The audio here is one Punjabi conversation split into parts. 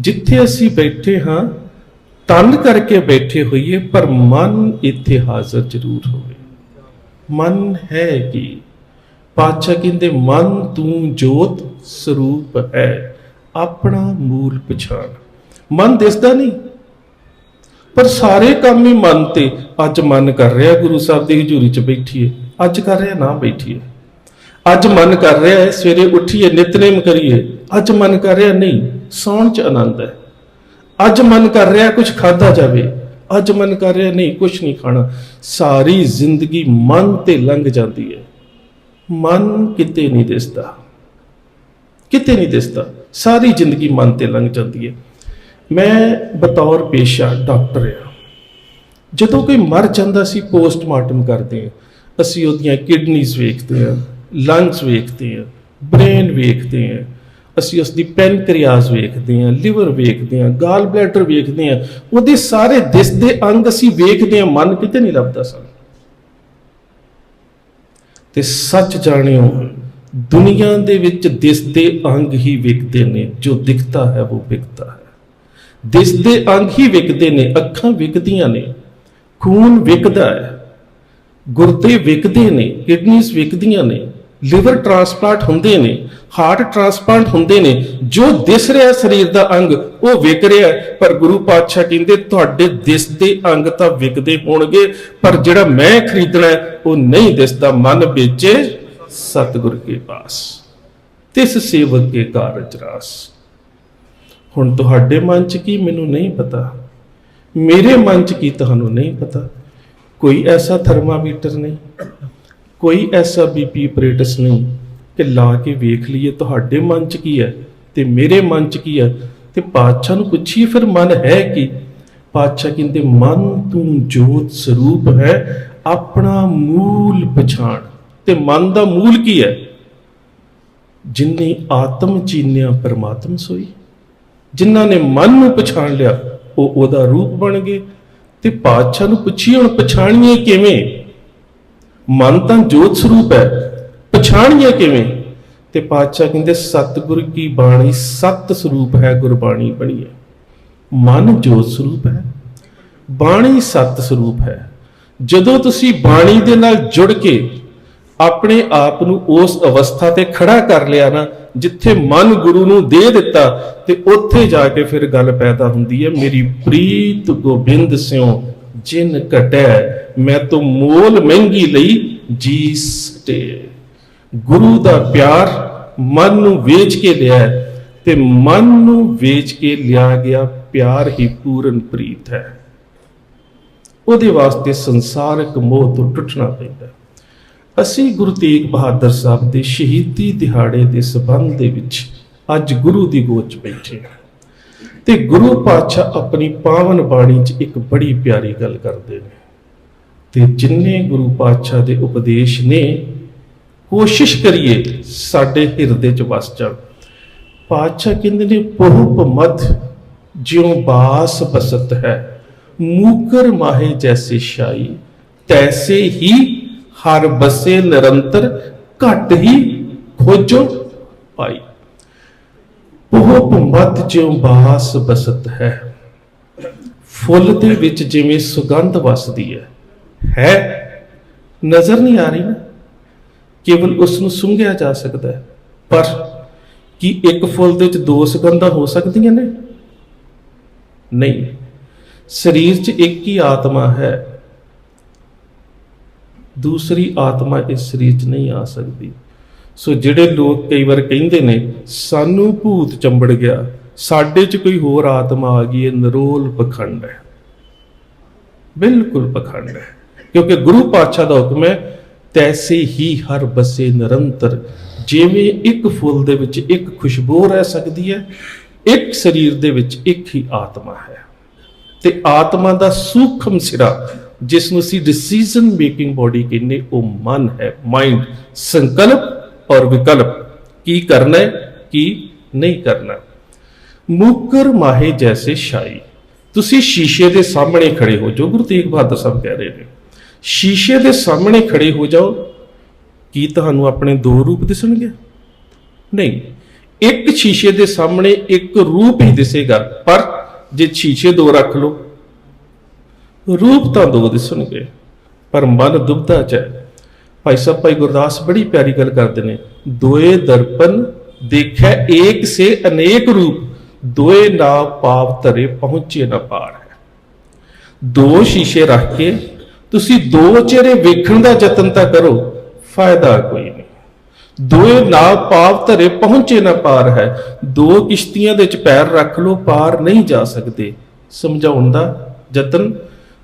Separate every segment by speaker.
Speaker 1: ਜਿੱਥੇ ਅਸੀਂ ਬੈਠੇ ਹਾਂ, ਤਨ ਕਰਕੇ ਬੈਠੇ ਹੋਈਏ, ਪਰ ਮਨ ਇੱਥੇ ਹਾਜ਼ਰ ਜ਼ਰੂਰ ਹੋਵੇ। ਮਨ ਹੈ ਕਿ? ਪਾਤਸ਼ਾਹ ਕਹਿੰਦੇ, ਮਨ ਤੂੰ ਜੋਤ ਸਰੂਪ ਹੈ, ਆਪਣਾ ਮੂਲ ਪਛਾਣ। ਮਨ ਦਿਸਦਾ ਨਹੀਂ, ਪਰ ਸਾਰੇ ਕੰਮ ਹੀ ਮਨ ਤੇ। ਅੱਜ ਮਨ ਕਰ ਰਿਹਾ, ਗੁਰੂ ਸਾਹਿਬ ਦੀ ਹਜ਼ੂਰੀ 'ਚ ਬੈਠੀਏ, ਅੱਜ ਕਰ ਰਿਹਾ, ਨਾ ਬੈਠੀਏ। ਅੱਜ ਮਨ ਕਰ ਰਿਹਾ ਹੈ, ਸਵੇਰੇ ਉੱਠੀਏ, ਨਿਤਨੇਮ ਕਰੀਏ। ਅੱਜ ਮਨ ਕਰ ਰਿਹਾ ਨਹੀਂ, ਸੌਣ 'ਚ ਆਨੰਦ ਹੈ। ਅੱਜ ਮਨ ਕਰ ਰਿਹਾ ਕੁਝ ਖਾਦਾ ਜਾਵੇ। ਅੱਜ ਮਨ ਕਰ ਰਿਹਾ ਨਹੀਂ ਕੁਝ ਨਹੀਂ ਖਾਣਾ। ਸਾਰੀ ਜ਼ਿੰਦਗੀ ਮਨ ਤੇ ਲੰਘ ਜਾਂਦੀ ਹੈ। ਮਨ ਕਿਤੇ ਨਹੀਂ ਦਿਸਦਾ। ਕਿਤੇ ਨਹੀਂ ਦਿਸਦਾ। ਸਾਰੀ ਜ਼ਿੰਦਗੀ ਮਨ ਤੇ ਲੰਘ ਜਾਂਦੀ ਹੈ। ਮੈਂ ਬਤੌਰ ਪੇਸ਼ਾ ਡਾਕਟਰ ਆ ਜਦੋਂ ਕੋਈ ਮਰ ਜਾਂਦਾ ਸੀ, ਪੋਸਟਮਾਰਟਮ ਕਰਦੇ ਆ ਅਸੀਂ ਉਹਦੀਆਂ ਕਿਡਨੀਜ਼ ਵੇਖਦੇ ਆ ਲੰਗਸ ਵੇਖਦੇ ਆ ਬ੍ਰੇਨ ਵੇਖਦੇ ਆ ਅਸੀਂ ਉਸ ਦੀ ਪੈਨਕ੍ਰੀਆਸ ਵੇਖਦੇ ਹਾਂ ਲਿਵਰ ਵੇਖਦੇ ਹਾਂ ਗਾਲ ਬਲੈਡਰ ਵੇਖਦੇ ਹਾਂ, ਉਹਦੇ ਸਾਰੇ ਦਿਸਦੇ ਅੰਗ ਅਸੀਂ ਵੇਖਦੇ ਹਾਂ, ਮਨ ਕਿਤੇ ਨਹੀਂ ਲੱਭਦਾ ਸਾਨੂੰ। ਤੇ ਸੱਚ ਜਾਣਿਓ, ਦੁਨੀਆ ਦੇ ਵਿੱਚ ਦਿਸਦੇ ਅੰਗ ਹੀ ਵਿਕਦੇ ਨੇ, ਜੋ ਦਿਖਦਾ ਹੈ, ਉਹ ਵਿਕਦਾ ਹੈ। ਦਿਸਦੇ ਅੰਗ ਹੀ ਵਿਕਦੇ ਨੇ, ਅੱਖਾਂ ਵਿਕਦੀਆਂ ਨੇ, ਖੂਨ ਵਿਕਦਾ ਹੈ, ਗੁਰਦੇ ਵਿਕਦੇ ਨੇ, ਕਿਡਨੀਜ਼ ਵਿਕਦੀਆਂ ਨੇ ਲਿਵਰ ਟ੍ਰਾਂਸਪਲਾਂਟ ਹੁੰਦੇ ਨੇ ਹਾਰਟ ਟ੍ਰਾਂਸਪਲਾਂਟ ਹੁੰਦੇ ਨੇ, ਜੋ ਦਿਸ ਰਿਹਾ ਸਰੀਰ ਦਾ ਅੰਗ, ਉਹ ਵਿਕ ਰਿਹਾ ਪਰ ਗੁਰੂ ਪਾਤਸ਼ਾਹ ਕਹਿੰਦੇ, ਤੁਹਾਡੇ ਦਿਸਦੇ ਅੰਗ ਤਾਂ ਵਿਕਦੇ ਹੋਣਗੇ, ਪਰ ਜਿਹੜਾ ਮੈਂ ਖਰੀਦਣਾ ਉਹ ਨਹੀਂ ਦਿਸਦਾ। ਮਨ ਵੇਚੇ ਸਤਿਗੁਰ ਕੇ ਪਾਸ। ਤਿਸ ਸੇਵਕ ਕੇ ਕਾਰਜ ਰਾਸ। ਹੁਣ ਤੁਹਾਡੇ ਮਨ 'ਚ ਕੀ ਮੈਨੂੰ ਨਹੀਂ ਪਤਾ? ਮੇਰੇ ਮਨ 'ਚ ਕੀ ਤੁਹਾਨੂੰ ਨਹੀਂ ਪਤਾ? ਕੋਈ ਐਸਾ ਥਰਮਾਮੀਟਰ ਨਹੀਂ? ਕੋਈ ਐਸਾ ਬੀਪੀ ਆਪਰੇਟਸ ਨਹੀਂ ਕਿ ਲਾ ਕੇ ਵੇਖ ਲਈਏ ਤੁਹਾਡੇ ਮਨ 'ਚ ਕੀ ਹੈ ਤੇ ਮੇਰੇ ਮਨ 'ਚ ਕੀ ਹੈ ਤੇ ਪਾਤਸ਼ਾਹ ਨੂੰ ਪੁੱਛੀਏ ਫਿਰ ਮਨ ਹੈ ਕੀ? ਪਾਤਸ਼ਾਹ ਕਹਿੰਦੇ, ਮਨ ਤੂੰ ਜੋਤ ਸਰੂਪ ਹੈ, ਆਪਣਾ ਮੂਲ ਪਛਾਣ। ਤੇ ਮਨ ਦਾ ਮੂਲ ਕੀ ਹੈ? ਜਿਨਨੇ ਆਤਮ ਚੀਨਿਆ ਪਰਮਾਤਮ ਸੋਈ, ਜਿਨ੍ਹਾਂ ਨੇ ਮਨ ਨੂੰ ਪਛਾਣ ਲਿਆ, ਉਹ ਉਹਦਾ ਰੂਪ ਬਣ ਗਏ। ਤੇ ਪਾਤਸ਼ਾਹ ਨੂੰ ਪੁੱਛੀਏ, ਹੁਣ ਪਛਾਣੀਏ ਕਿਵੇਂ? ਮਨ ਤਾਂ ਜੋਤ ਸਰੂਪ ਹੈ। ਪਛਾਣੀਏ ਕਿਵੇਂ? ਤੇ ਪਾਤਸ਼ਾਹ ਕਹਿੰਦੇ, ਸਤਿਗੁਰ ਕੀ ਬਾਣੀ ਸਤ ਸਰੂਪ ਹੈ, ਗੁਰਬਾਣੀ ਬਣੀ ਹੈ। ਮਨ ਜੋਤ ਸਰੂਪ ਹੈ। ਬਾਣੀ ਸਤ ਸਰੂਪ ਹੈ। ਜਦੋਂ ਤੁਸੀਂ ਬਾਣੀ ਦੇ ਨਾਲ ਜੁੜ ਕੇ ਆਪਣੇ ਆਪ ਨੂੰ ਉਸ ਅਵਸਥਾ ਤੇ ਖੜਾ ਕਰ ਲਿਆ ਨਾ, ਜਿੱਥੇ ਮਨ ਗੁਰੂ ਨੂੰ ਦੇ ਦਿੱਤਾ, ਤੇ ਉੱਥੇ ਜਾ ਕੇ ਫਿਰ ਗੱਲ ਪੈਦਾ ਹੁੰਦੀ ਹੈ, ਮੇਰੀ ਪ੍ਰੀਤ ਗੋਬਿੰਦ ਸਿਓ ਜਿਨ ਘਟੈ, ਮੈਂ ਤੋਂ ਮੋਲ ਮਹਿੰਗੀ ਲਈ ਜੀ ਸਟੇ ਗੁਰੂ ਦਾ ਪਿਆਰ ਮਨ ਨੂੰ ਵੇਚ ਕੇ ਲਿਆ ਤੇ ਮਨ ਨੂੰ ਵੇਚ ਕੇ ਲਿਆ ਗਿਆ ਪਿਆਰ ਹੀ ਪੂਰਨ ਪ੍ਰੀਤ ਹੈ। ਉਹਦੇ ਵਾਸਤੇ ਸੰਸਾਰਕ ਮੋਹ ਤੋਂ ਟੁੱਟਣਾ ਪੈਂਦਾ ਅਸੀਂ ਗੁਰੂ ਤੇਗ ਬਹਾਦਰ ਸਾਹਿਬ ਦੇ ਸ਼ਹੀਦੀ ਦਿਹਾੜੇ ਦੇ ਸਬੰਧ ਦੇ ਵਿੱਚ ਅੱਜ ਗੁਰੂ ਦੀ ਗੋਦ 'ਚ ਬੈਠੇ ਹਾਂ। ਤੇ ਗੁਰੂ ਪਾਤਸ਼ਾਹ ਆਪਣੀ ਪਾਵਨ ਬਾਣੀ 'ਚ ਇੱਕ ਬੜੀ ਪਿਆਰੀ ਗੱਲ ਕਰਦੇ ਨੇ। ਤੇ ਜਿੰਨੇ ਗੁਰੂ ਪਾਤਸ਼ਾਹ ਦੇ ਉਪਦੇਸ਼ ਨੇ, ਕੋਸ਼ਿਸ਼ ਕਰੀਏ ਸਾਡੇ ਹਿਰਦੇ 'ਚ ਵਸ ਜਾਣ। ਪਾਤਸ਼ਾਹ ਕਹਿੰਦੇ ਨੇ, ਬਹੁਪ ਮਧ ਜਿਉ ਬਾਸ ਬਸਤ ਹੈ, ਮੂਕਰ ਮਾਹੇ ਜੈਸੇ ਸ਼ਾਈ ਤੈਸੇ ਹੀ ਹਰ ਬਸੇ ਨਿਰੰਤਰ ਘਟ ਹੀ ਖੋਜੋ ਪਾਈ। ਬਹੁਪ ਮਧ ਜਿਉ ਬਾਸ ਬਸਤ ਹੈ। ਫੁੱਲ ਦੇ ਵਿੱਚ ਜਿਵੇਂ ਸੁਗੰਧ ਵਸਦੀ ਹੈ। ਹੈ? ਨਜ਼ਰ ਨਹੀਂ ਆ ਰਹੀ ਨਾ? ਕੇਵਲ ਉਸ ਨੂੰ ਸੁੰਘਿਆ ਜਾ ਸਕਦਾ ਹੈ। ਪਰ ਕੀ ਇੱਕ ਫੁੱਲ ਦੇ ਵਿੱਚ ਦੋ ਸੁਗੰਧਾਂ ਹੋ ਸਕਦੀਆਂ ਨੇ? ਨਹੀਂ। ਸਰੀਰ 'ਚ ਇੱਕ ਹੀ ਆਤਮਾ ਹੈ। ਦੂਸਰੀ ਆਤਮਾ ਇਸ ਸਰੀਰ 'ਚ ਨਹੀਂ ਆ ਸਕਦੀ। ਸੋ ਜਿਹੜੇ ਲੋਕ ਕਈ ਵਾਰ ਕਹਿੰਦੇ ਨੇ, ਸਾਨੂੰ ਭੂਤ ਚੰਬੜ ਗਿਆ, ਸਾਡੇ 'ਚ ਕੋਈ ਹੋਰ ਆਤਮਾ ਆ ਗਈ ਹੈ ਨਰੋਲ ਪਖੰਡ ਹੈ। ਬਿਲਕੁਲ ਪਖੰਡ ਹੈ, ਕਿਉਂਕਿ ਗੁਰੂ ਪਾਤਸ਼ਾਹ ਦਾ ਹੁਕਮ ਹੈ, ਤੈਸੇ ਹੀ ਹਰ ਬਸੇ ਨਿਰੰਤਰ, ਜਿਵੇਂ ਇੱਕ ਫੁੱਲ ਦੇ ਵਿੱਚ ਇੱਕ ਖੁਸ਼ਬੂ ਰਹਿ ਸਕਦੀ ਹੈ, ਇੱਕ ਸਰੀਰ ਦੇ ਵਿੱਚ ਇੱਕ ਹੀ ਆਤਮਾ ਹੈ। ਤੇ ਆਤਮਾ ਦਾ ਸੂਖਮ ਸਿਰਾ, ਜਿਸ ਨੂੰ ਅਸੀਂ ਡਿਸੀਜਨ ਮੇਕਿੰਗ ਬਾਡੀ ਕਹਿੰਦੇ, ਉਹ ਮਨ ਹੈ ਮਾਈਂਡ ਸੰਕਲਪ ਔਰ ਵਿਕਲਪ, ਕੀ ਕਰਨਾ ਹੈ, ਕੀ ਨਹੀਂ ਕਰਨਾ ਮੁਕਰ ਮਾਹੇ ਜੈਸੇ ਸ਼ਾਈ ਤੁਸੀਂ ਸ਼ੀਸ਼ੇ ਦੇ ਸਾਹਮਣੇ ਖੜੇ ਹੋ ਜੋ ਗੁਰੂ ਤੇਗ ਬਹਾਦਰ ਸਾਹਿਬ ਕਹਿ ਰਹੇ ਨੇ, ਸ਼ੀਸ਼ੇ ਦੇ ਸਾਹਮਣੇ ਖੜੇ ਹੋ ਜਾਓ, ਕੀ ਤੁਹਾਨੂੰ ਆਪਣੇ ਦੋ ਰੂਪ ਦਿਸਣਗੇ? ਨਹੀਂ, ਇੱਕ ਸ਼ੀਸ਼ੇ ਦੇ ਸਾਹਮਣੇ ਇੱਕ ਰੂਪ ਹੀ ਦਿਸੇਗਾ, ਪਰ ਜੇ ਸ਼ੀਸ਼ੇ ਦੋ ਰੱਖ ਲਓ, ਰੂਪ ਤਾਂ ਦੋ ਦਿਸਣਗੇ, ਪਰ ਮਨ ਦੁਬਦਾ ਚ ਹੈ। ਭਾਈ ਸਾਹਿਬ, ਭਾਈ ਗੁਰਦਾਸ ਬੜੀ ਪਿਆਰੀ ਗੱਲ ਕਰਦੇ ਨੇ। ਦੋਏ ਦਰਪਨ ਦੇਖੈ ਏਕ ਸੇ ਅਨੇਕ ਰੂਪ, ਦੋਏ ਨਾ ਪਾਪ ਧਰੇ ਪਹੁੰਚੇ ਨਾ ਪਾਰ ਹੈ। ਦੋ ਸ਼ੀਸ਼ੇ ਰੱਖ ਕੇ ਤੁਸੀਂ ਦੋ ਚਿਹਰੇ ਵੇਖਣ ਦਾ ਯਤਨ ਤਾਂ ਕਰੋ, ਫਾਇਦਾ ਕੋਈ ਨਹੀਂ। ਦੋਏ ਨਾ ਪਾਪ ਧਰੇ ਪਹੁੰਚੇ ਨਾ ਪਾਰ ਹੈ। ਦੋ ਕਿਸ਼ਤੀਆਂ ਦੇ ਚ ਪੈਰ ਰੱਖ ਲੋ ਪਾਰ ਨਹੀਂ ਜਾ ਸਕਦੇ। ਸਮਝਾਉਣ ਦਾ ਯਤਨ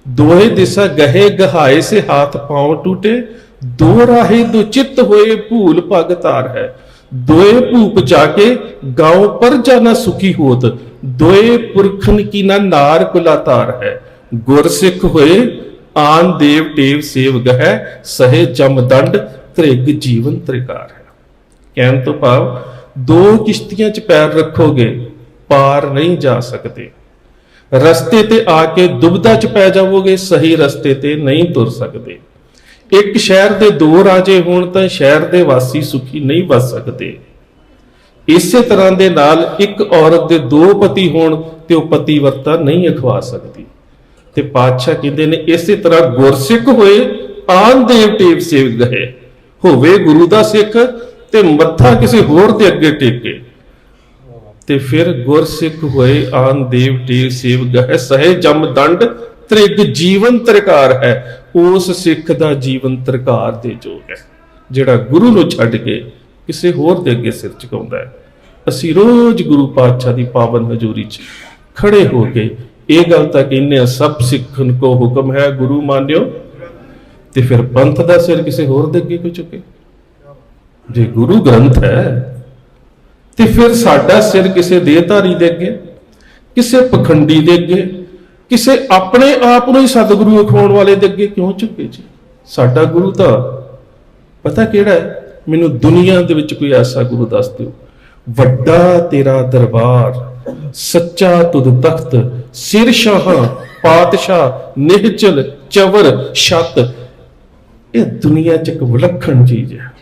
Speaker 1: ਦੋਏ ਦਿਸ਼ਾ ਗਹੇ ਗਹਾਏ ਸੇ ਹਾਥ ਪਾਉ ਟੂਟੇ ਦੋ ਰਾਹੇ ਦੋ ਚਿੱਤ ਹੋਏ ਭੂਲ ਭਗ ਤਾਰ ਹੈ। ਦੋਏ ਭੂਪ ਜਾ ਕੇ ਗਾਉ ਪਰ ਜਾਣਾ ਸੁਖੀ ਹੋਤ। ਦੋਏ ਪੁਰਖਨ ਕੀ ਨਾ ਨਾਰ ਕੁਲਾ ਹੈ। ਗੁਰ ਹੋਏ, ਆਨ ਦੇਵ ਟੇਵ ਸੇਵ ਗਹਿ, ਸਹੇ ਜਮਦੰਡ ਤ੍ਰਿਗ ਜੀਵਨ ਤ੍ਰਿਕਾਰ ਹੈ। ਕਹਿਣ ਤੋਂ ਭਾਵ, ਦੋ ਕਿਸ਼ਤੀਆਂ 'ਚ ਪੈਰ ਰੱਖੋਗੇ, ਪਾਰ ਨਹੀਂ ਜਾ ਸਕਦੇ। ਰਸਤੇ ਤੇ ਆ ਕੇ ਦੁਬਦਾ 'ਚ ਪੈ ਜਾਵੋਗੇ, ਸਹੀ ਰਸਤੇ ਤੇ ਨਹੀਂ ਤੁਰ ਸਕਦੇ। ਇੱਕ ਸ਼ਹਿਰ ਦੇ ਦੋ ਰਾਜੇ ਹੋਣ ਤਾਂ ਸ਼ਹਿਰ ਦੇ ਵਾਸੀ ਸੁਖੀ ਨਹੀਂ ਵਸ ਸਕਦੇ। ਇਸੇ ਤਰ੍ਹਾਂ ਦੇ ਨਾਲ ਇੱਕ ਔਰਤ ਦੇ ਦੋ ਪਤੀ ਹੋਣ ਤੇ ਉਹ ਪਤੀਵਰਤਾ ਨਹੀਂ ਅਖਵਾ ਸਕਦੀ। ਤੇ ਪਾਤਸ਼ਾਹ ਕਹਿੰਦੇ ਨੇ, ਇਸੇ ਤਰ੍ਹਾਂ ਗੁਰਸਿੱਖ ਹੋਏ, ਆਨ ਦੇਵ ਟੇਵ ਸੇਵ ਗਏ। ਹੋਵੇ ਗੁਰੂ ਦਾ ਸਿੱਖ ਤੇ ਮੱਥਾ ਕਿਸੇ ਹੋਰ ਦੇ ਅੱਗੇ ਟੇਕੇ। ਤੇ ਫਿਰ ਗੁਰਸਿੱਖ ਹੋਏ, ਆਨ ਦੇਵ ਟੇਵ ਸੇਵ ਗਏ। ਸਹਿ ਜਮ ਦੰਡ, ਤ੍ਰਿਗ ਜੀਵਨ ਤ੍ਰਿਕਾਰ ਹੈ। ਉਸ ਸਿੱਖ ਦਾ ਜੀਵਨ ਤਰਕਾਰ ਦੇ ਯੋਗ ਹੈ, ਜਿਹੜਾ ਗੁਰੂ ਨੂੰ ਛੱਡ ਕੇ ਕਿਸੇ ਹੋਰ ਦੇ ਅੱਗੇ ਸਿਰ ਝੁਕਾਉਂਦਾ ਹੈ। ਅਸੀਂ ਰੋਜ਼ ਗੁਰੂ ਪਾਤਸ਼ਾਹ ਦੀ ਪਾਵਨ ਹਜ਼ੂਰੀ 'ਚ ਖੜੇ ਹੋ ਕੇ ਇਹ ਗੱਲ ਤਾਂ ਕਹਿੰਦੇ ਆ ਸਭ ਸਿੱਖਨ ਕੋ ਹੁਕਮ ਹੈ ਗੁਰੂ ਮਾਨਿਓ। ਤੇ ਫਿਰ ਪੰਥ ਦਾ ਸਿਰ ਕਿਸੇ ਹੋਰ ਦੇ ਅੱਗੇ ਕਿਉਂ ਚੁੱਕੇ ਜੇ ਗੁਰੂ ਗ੍ਰੰਥ ਹੈ, ਤੇ ਫਿਰ ਸਾਡਾ ਸਿਰ ਕਿਸੇ ਦੇਹਧਾਰੀ ਦੇ ਅੱਗੇ, ਕਿਸੇ ਪਖੰਡੀ ਦੇ ਅੱਗੇ ਕਿਸੇ ਆਪਣੇ ਆਪ ਨੂੰ ਹੀ ਸਤਿਗੁਰੂ ਅਖਵਾਉਣ ਵਾਲੇ ਦੇ ਅੱਗੇ ਕਿਉਂ ਝੁਕੇ ਜੀ? ਸਾਡਾ ਗੁਰੂ ਤਾਂ ਪਤਾ ਕਿਹੜਾ ਹੈ? ਮੈਨੂੰ ਦੁਨੀਆ ਦੇ ਵਿੱਚ ਕੋਈ ਐਸਾ ਗੁਰੂ ਦੱਸ ਦਿਓ। ਵੱਡਾ ਤੇਰਾ ਦਰਬਾਰ, ਸੱਚਾ ਤੁਧ ਤਖਤ ਸਿਰ ਸ਼ਾਹ ਪਾਤਸ਼ਾਹ, ਨਿਹਚਲ, ਚਵਰ, ਛਤ। ਇਹ ਦੁਨੀਆ 'ਚ ਇੱਕ ਵਿਲੱਖਣ ਚੀਜ਼ ਹੈ।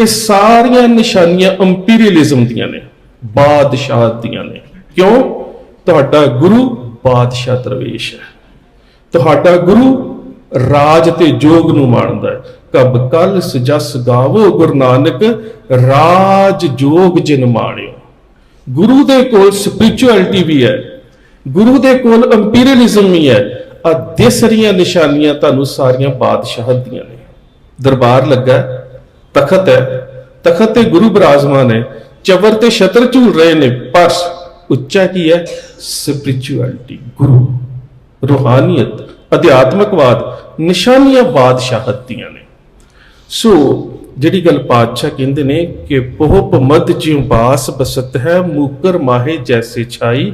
Speaker 1: ਇਹ ਸਾਰੀਆਂ ਨਿਸ਼ਾਨੀਆਂ ਇੰਪੀਰੀਅਲਿਜ਼ਮ ਦੀਆਂ ਨੇ, ਬਾਦਸ਼ਾਹ ਦੀਆਂ ਨੇ। ਕਿਉਂ? ਤੁਹਾਡਾ ਗੁਰੂ ਬਾਦਸ਼ਾਹ ਦਰਵੇਸ਼ ਹੈ। ਤੁਹਾਡਾ ਗੁਰੂ ਰਾਜ ਤੇ ਜੋਗ ਨੂੰ ਮੰਨਦਾ ਹੈ। ਕਬ ਕਲ ਸਜਸ ਗਾਵੋ ਗੁਰੂ ਨਾਨਕ, ਰਾਜ ਜੋਗ ਜਿਨ ਮਾਣਿਓ। ਗੁਰੂ ਦੇ ਕੋਲ ਸਪਿਰਚੁਅਲਿਟੀ ਵੀ ਹੈ। ਗੁਰੂ ਦੇ ਕੋਲ ਇੰਪੀਰੀਅਲਿਜ਼ਮ ਵੀ ਹੈ। ਆ ਦਿਸ ਨਿਸ਼ਾਨੀਆਂ ਤੁਹਾਨੂੰ ਸਾਰੀਆਂ ਬਾਦਸ਼ਾਹ ਦੀਆਂ ਨੇ। ਦਰਬਾਰ ਲੱਗਾ ਤਖਤ ਹੈ। ਤਖਤ ਤੇ ਗੁਰੂ ਬਿਰਾਜਮਾਨ ਹੈ। ਚਵਰ ਤੇ ਛਤਰ ਝੂਲ ਰਹੇ ਨੇ ਪਰ ਉੱਚਾ ਕੀ ਹੈ? ਸਪਿਰਚੁਅਲਿਟੀ ਗੁਰੂ, ਰੂਹਾਨੀਅਤ, ਅਧਿਆਤਮਕਵਾਦ, ਨਿਸ਼ਾਨੀਆਂ ਬਾਦਸ਼ਾਹਤ ਦੀਆਂ ਨੇ। ਸੋ ਜਿਹੜੀ ਗੱਲ ਪਾਤਸ਼ਾਹ ਕਹਿੰਦੇ ਨੇ ਕਿ ਪੋਹਪ ਮਦ ਜਿਉ ਬਾਸ ਬਸਤ ਹੈ, ਮੂਕਰ ਮਾਹੇ ਜੈਸੇ ਛਾਈ,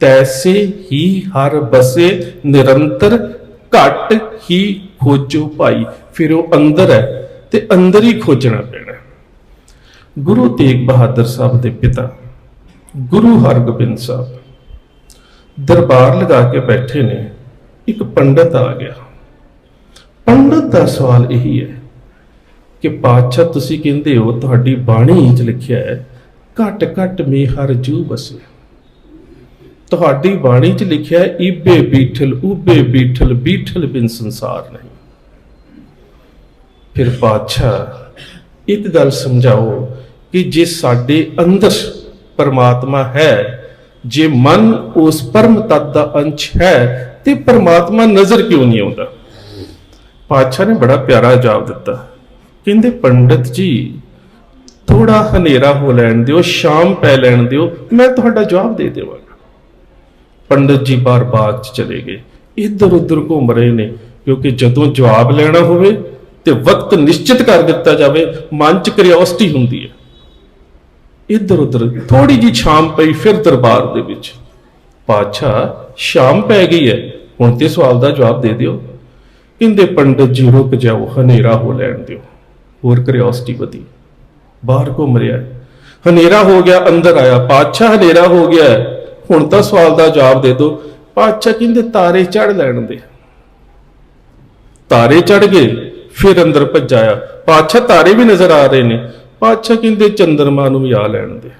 Speaker 1: ਤੈਸੇ ਹੀ ਹਰ ਬਸੇ, ਨਿਰੰਤਰ ਘਟ ਹੀ ਖੋਜੋ ਭਾਈ। ਫਿਰ ਉਹ ਅੰਦਰ ਹੈ ਤੇ ਅੰਦਰ ਹੀ ਖੋਜਣਾ ਪੈਣਾ। ਗੁਰੂ ਤੇਗ ਬਹਾਦਰ ਸਾਹਿਬ ਦੇ ਪਿਤਾ ਗੁਰੂ ਹਰਗੋਬਿੰਦ ਸਾਹਿਬ ਦਰਬਾਰ ਲਗਾ ਕੇ ਬੈਠੇ ਨੇ, ਇੱਕ ਪੰਡਤ ਆ ਗਿਆ। ਪੰਡਤ ਦਾ ਸਵਾਲ ਇਹੀ ਹੈ ਕਿ ਪਾਤਸ਼ਾਹ ਤੁਸੀਂ ਕਹਿੰਦੇ ਹੋ, ਤੁਹਾਡੀ ਬਾਣੀ ਵਿੱਚ ਲਿਖਿਆ ਹੈ, ਘਟ ਘਟ ਮੇ ਹਰ ਜੂ ਬਸੇ। ਤੁਹਾਡੀ ਬਾਣੀ 'ਚ ਲਿਖਿਆ ਹੈ, ਈਬੇ ਬੀਠਲ ਉਬੇ ਬੀਠਲ ਬੀਠਲ ਬਿਨ ਸੰਸਾਰ ਨਹੀਂ। ਫਿਰ ਪਾਤਸ਼ਾਹ, ਇੱਕ ਗੱਲ ਸਮਝਾਓ ਕਿ ਜੇ ਸਾਡੇ ਅੰਦਰ ਪਰਮਾਤਮਾ ਹੈ। ਜੇ ਮਨ ਉਸ ਪਰਮ ਤਤ ਦਾ ਅੰਸ਼ ਹੈ, ਤੇ ਪਰਮਾਤਮਾ ਨਜ਼ਰ ਕਿਉਂ ਨਹੀਂ ਆਉਂਦਾ? ਪਾਤਸ਼ਾਹ ਨੇ ਬੜਾ ਪਿਆਰਾ ਜਵਾਬ ਦਿੱਤਾ। ਕਹਿੰਦੇ, ਪੰਡਤ ਜੀ ਥੋੜਾ ਹਨੇਰਾ ਹੋ ਲੈਣ ਦਿਓ, ਸ਼ਾਮ ਪੈ ਲੈਣ ਦਿਓ, ਮੈਂ ਤੁਹਾਡਾ ਜਵਾਬ ਦੇ ਦੇਵਾਂਗਾ। ਪੰਡਤ ਜੀ ਬਾਰ ਬਾਗ 'ਚ ਚਲੇ ਗਏ। ਇੱਧਰ ਉੱਧਰ ਘੁੰਮ ਰਹੇ ਨੇ, ਕਿਉਂਕਿ ਜਦੋਂ ਜਵਾਬ ਲੈਣਾ ਹੋਵੇ ਤੇ ਵਕਤ ਨਿਸ਼ਚਿਤ ਕਰ ਦਿੱਤਾ ਜਾਵੇ, ਮਨ 'ਚ ਕਿਉਰਿਓਸਿਟੀ ਹੁੰਦੀ ਹੈ। ਇੱਧਰ ਉੱਧਰ ਥੋੜੀ ਜੀ ਸ਼ਾਮ ਪਈ ਫਿਰ ਦਰਬਾਰ ਦੇ ਵਿੱਚ। ਪਾਤਸ਼ਾਹ, ਸ਼ਾਮ ਪੈ ਗਈ ਹੈ। ਹੁਣ ਤੇ ਸਵਾਲ ਦਾ ਜਵਾਬ ਦੇ ਦਿਓ। ਕਹਿੰਦੇ, ਪੰਡਤ ਜੀ, ਰੁਕ ਜਾਓ, ਹਨੇਰਾ ਹੋ ਲੈਣ ਦਿਓ। ਹੋਰ ਕਿਉਰਿਓਸਿਟੀ ਵਧੀ। ਬਾਹਰ ਘੁੰਮ ਰਿਹਾ ਹਨੇਰਾ ਹੋ ਗਿਆ, ਅੰਦਰ ਆਇਆ। ਪਾਤਸ਼ਾਹ, ਹਨੇਰਾ ਹੋ ਗਿਆ ਹੁਣ ਤਾਂ ਸਵਾਲ ਦਾ ਜਵਾਬ ਦੇ ਦਿਓ। ਪਾਤਸ਼ਾਹ ਕਹਿੰਦੇ, ਤਾਰੇ ਚੜ ਲੈਣ ਦੇ। ਤਾਰੇ ਚੜ ਗਏ, ਫਿਰ ਅੰਦਰ ਭੱਜਾਇਆ ਪਾਤਸ਼ਾਹ, ਤਾਰੇ ਵੀ ਨਜ਼ਰ ਆ ਰਹੇ ਨੇ। ਪਾਤਸ਼ਾਹ ਕਹਿੰਦੇ ਚੰਦਰਮਾ ਨੂੰ ਵੀ ਆ ਲੈਣ ਦੇ।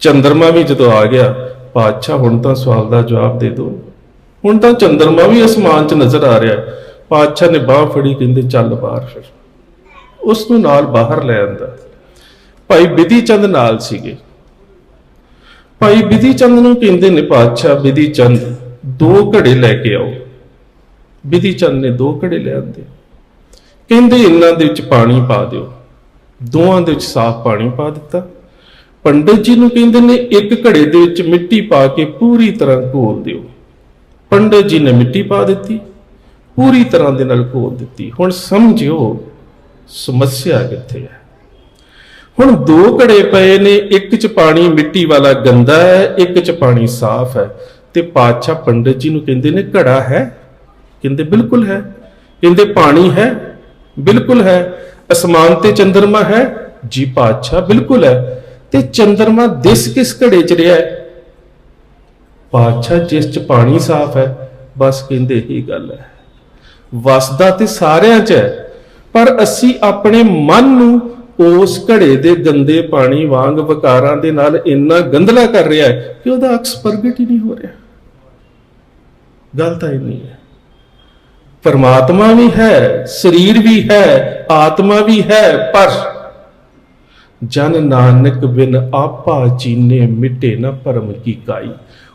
Speaker 1: ਚੰਦਰਮਾ ਵੀ ਜਦੋਂ ਆ ਗਿਆ, ਪਾਤਸ਼ਾਹ ਹੁਣ ਤਾਂ ਸਵਾਲ ਦਾ ਜਵਾਬ ਦੇ ਦਿਓ ਹੁਣ ਤਾਂ ਚੰਦਰਮਾ ਵੀ ਅਸਮਾਨ 'ਚ ਨਜ਼ਰ ਆ ਰਿਹਾ। ਪਾਤਸ਼ਾਹ ਨੇ ਬਾਹ ਫੜੀ, ਕਹਿੰਦੇ ਚੱਲ ਬਾਹਰ ਫਿਰ। ਉਸ ਨੂੰ ਨਾਲ ਬਾਹਰ ਲੈ ਆਂਦਾ। ਭਾਈ ਬਿਧੀ ਚੰਦ ਨਾਲ ਸੀਗੇ। ਭਾਈ ਵਿਧੀ ਚੰਦ ਨੂੰ ਕਹਿੰਦੇ ਨੇ, ਪਾਤਸ਼ਾਹ ਵਿਧੀ ਚੰਦ ਦੋ ਘੜੇ ਲੈ ਕੇ ਆਓ। ਵਿਧੀ ਚੰਦ ਨੇ ਦੋ ਘੜੇ ਲੈ ਆਂਦੇ। ਕਹਿੰਦੇ, ਇਹਨਾਂ ਦੇ ਵਿੱਚ ਪਾਣੀ ਪਾ ਦਿਓ। ਦੋਵਾਂ ਦੇ ਵਿੱਚ ਸਾਫ਼ ਪਾਣੀ ਪਾ ਦਿੱਤਾ। ਪੰਡਿਤ ਜੀ ਨੂੰ ਕਹਿੰਦੇ ਨੇ, ਇੱਕ ਘੜੇ ਦੇ ਵਿੱਚ ਮਿੱਟੀ ਪਾ ਕੇ ਪੂਰੀ ਤਰ੍ਹਾਂ ਘੋਲ ਦਿਓ। ਪੰਡਿਤ ਜੀ ਨੇ ਮਿੱਟੀ ਪਾ ਦਿੱਤੀ, ਪੂਰੀ ਤਰ੍ਹਾਂ ਦੇ ਨਾਲ ਘੋਲ ਦਿੱਤੀ। ਹੁਣ ਸਮਝਿਓ, ਸਮੱਸਿਆ ਕਿੱਥੇ ਹੈ? ਹੁਣ ਦੋ ਘੜੇ ਪਏ ਨੇ, ਇੱਕ ਚ ਪਾਣੀ ਮਿੱਟੀ ਵਾਲਾ ਗੰਦਾ ਹੈ, ਇੱਕ ਚ ਪਾਣੀ ਸਾਫ਼ ਹੈ। ਤੇ ਪਾਤਸ਼ਾਹ ਪੰਡਿਤ ਜੀ ਨੂੰ ਕਹਿੰਦੇ ਨੇ, ਘੜਾ ਹੈ? ਕਹਿੰਦੇ ਬਿਲਕੁਲ ਹੈ। ਕਹਿੰਦੇ ਪਾਣੀ ਹੈ? ਬਿਲਕੁਲ ਹੈ। ਅਸਮਾਨ ਤੇ ਚੰਦਰਮਾ ਹੈ, ਜੀ ਪਾਤਸ਼ਾਹ, ਬਿਲਕੁਲ ਹੈ। ਤੇ ਚੰਦਰਮਾ ਦਿਸ ਕਿਸ ਘੜੇ ਚ ਰਿਹਾ ਹੈ? ਪਾਤਸ਼ਾਹ, ਜਿਸ ਚ ਪਾਣੀ ਸਾਫ਼ ਹੈ, ਬਸ ਕਹਿੰਦੇ ਹੀ ਗੱਲ ਹੈ। ਵਸਦਾ ਤੇ ਸਾਰਿਆਂ ਚ ਹੈ, ਪਰ ਅਸੀਂ ਆਪਣੇ ਮਨ ਨੂੰ ਉਸ ਘੜੇ ਦੇ ਗੰਦੇ ਪਾਣੀ ਵਾਂਗ ਵਿਕਾਰਾਂ ਦੇ ਨਾਲ ਇੰਨਾ ਗੰਦਲਾ ਕਰ ਰਿਹਾ ਹੈ ਕਿ ਉਹਦਾ ਅਕਸ ਪ੍ਰਗਟ ਹੀ ਨਹੀਂ ਹੋ ਰਿਹਾ। ਗੱਲ ਤਾਂ ਇੰਨੀ ਹੈ। ਪਰਮਾਤਮਾ ਵੀ ਹੈ, ਸਰੀਰ ਵੀ ਹੈ, ਆਤਮਾ ਵੀ ਹੈ, ਪਰ ਜਨ ਨਾਨਕ ਬਿਨ ਆਪਾ ਚੀਨੇ ਮਿਟੇ ਨਾ ਭਰਮ ਕੀ ਕਾਈ।